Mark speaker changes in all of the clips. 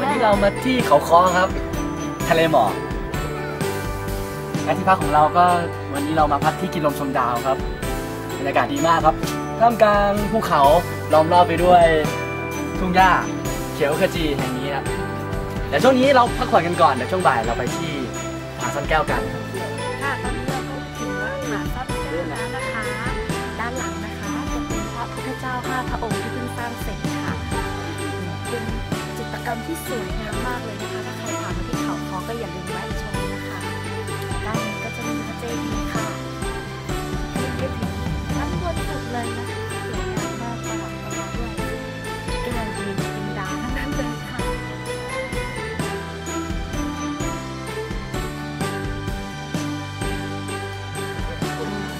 Speaker 1: วันนี้เรามาที่เขาค้อครับ ทะเลหมอกและที่พักของเราก็วันนี้เรามาพักที่กินลมชมดาวครับบรรยากาศดีมากครับท่ามกลางภูเขาล้อมรอบไปด้วยทุ่งหญ้าเขียวขจีแห่งนี้ครับแต่ช่วงนี้เราพักผ่อนกันก่อนเดี๋ยวช่วงบ่ายเราไปที่ผาซ่อนแก้วกัน
Speaker 2: ค่ะตอนนี้เราก็ถึงวัดผาซับแก้วแล้วนะคะ ด้านหลังนะคะจะเป็นพระพุทธเจ้าห้าพระองค์ที่เพิ่งสร้างเสร็จ รมที่สวยงามมากเลยนะคะ ถ้าใครผ่านมาที่เขาคอก็อย่าลืมแวะชมนะคะด้านนี้ก็จะมีพระเจดีย์ค่ะขึ้นไปถึงชั้นบนสุดเลยนะคะสวยงามมากประหลาดประหลาดด้วยแก้วดีเป็นดาวทั้งนั้นเลยค่ะ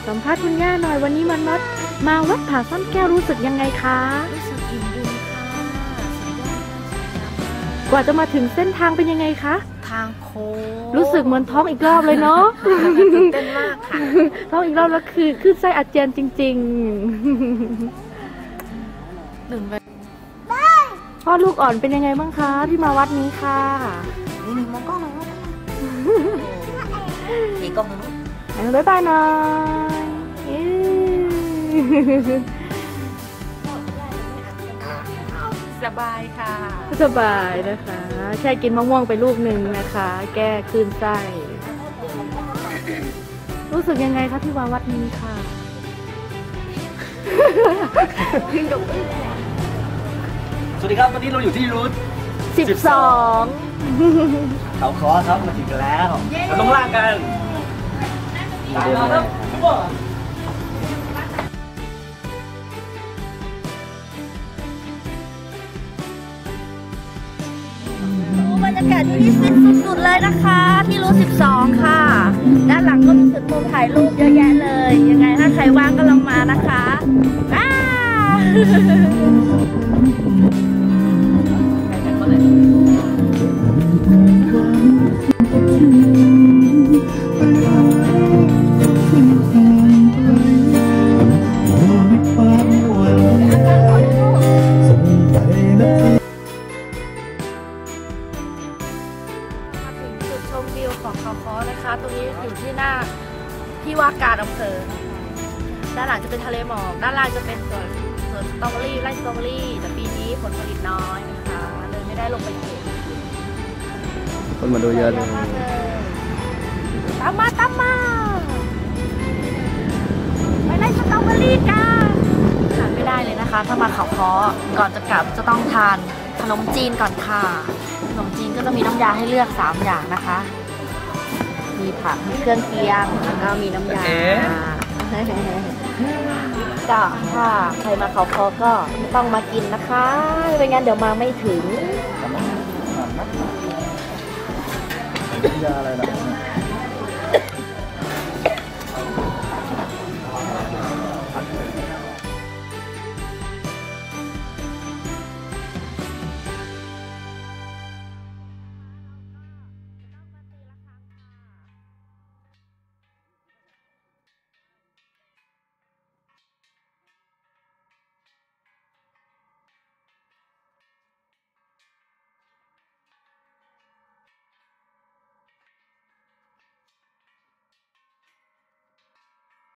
Speaker 3: สัมภาษณ์คุณย่าหน่อยวันนี้มันวัดมาวัดผาซ่อนแก้วรู้สึกยังไงคะ
Speaker 2: รู้สึกอิ่มบุญค่ะ กก
Speaker 3: ว่าจะมาถึงเส้นทางเป็นยังไงคะ
Speaker 2: ทางโค้ง
Speaker 3: รู้สึกเหมือนท้องอีกรอบเลยเนาะ
Speaker 2: ตื่นเต้นมากค่ะ
Speaker 3: ท้องอีกรอบแล้วคือขึ้นไส้อาเจียนจริง
Speaker 2: หนึ่งไป
Speaker 3: ๆพ่อลูกอ่อนเป็นยังไงบ้างคะ ที่มาวัดนี้ค่ะ
Speaker 2: นี่หนึ่งมองกล้องหน่อยมองกล้องหน่อยมีกล้องนู้น
Speaker 3: อะบ๊ายบายหน่อย
Speaker 2: สบายค่ะ
Speaker 3: สบายนะคะแค่กินมะม่วงไปลูกหนึ่งนะคะ แก้คลื่นไส้ รู้สึกยังไงคะที่มาวัดนี้ค่ะ
Speaker 1: สวัสดีครับวันนี้เราอยู่ที่รูท
Speaker 3: สิบสอง
Speaker 1: เขาคอครับมาถึงกันแล้วเราต้องล่างกันตามม ร
Speaker 2: ยากาศที่นี่ฟินสุดๆเลยนะคะ ที่รู12 ค่ะ ด้านหลังก็มีจุดมุมถ่ายรูปเยอะแยะเลย ยังไงถ้าใครว่างก็ลองมานะคะอ้ามา อยู่ที่หน้าที่ว่าการอำเภอ ด้านหลังจะเป็นทะเลหมอก ด้านล่างจะเป็นสวนสวนสตรอเบอรี่ไร่สตรอเบอรี่แต่ปีนี้ผลผลิตน้อยนะคะเลยไม่ได้ลงไปเก็บ
Speaker 1: คนมาดูเยอะเลย
Speaker 2: มากเลยตามมาตามมาไปไล่สตรอเบอรี่กันขาดไม่ได้เลยนะคะ ถ้ามาเขาคอก่อนจะกลับจะต้องทานขนมจีนก่อนค่ะ ขนมจีนก็จะมีน้ำยาให้เลือก 3 อย่างนะคะ มีผักมีเครื่องเคียงแล้วก็มีน้ำยา
Speaker 1: เอ๊ะ
Speaker 2: ก็ถ้าใครมาเขาคอก็ต้องมากินนะคะไม่งั้นเดี๋ยวมาไม่ถึง
Speaker 1: ยาอะไรนะ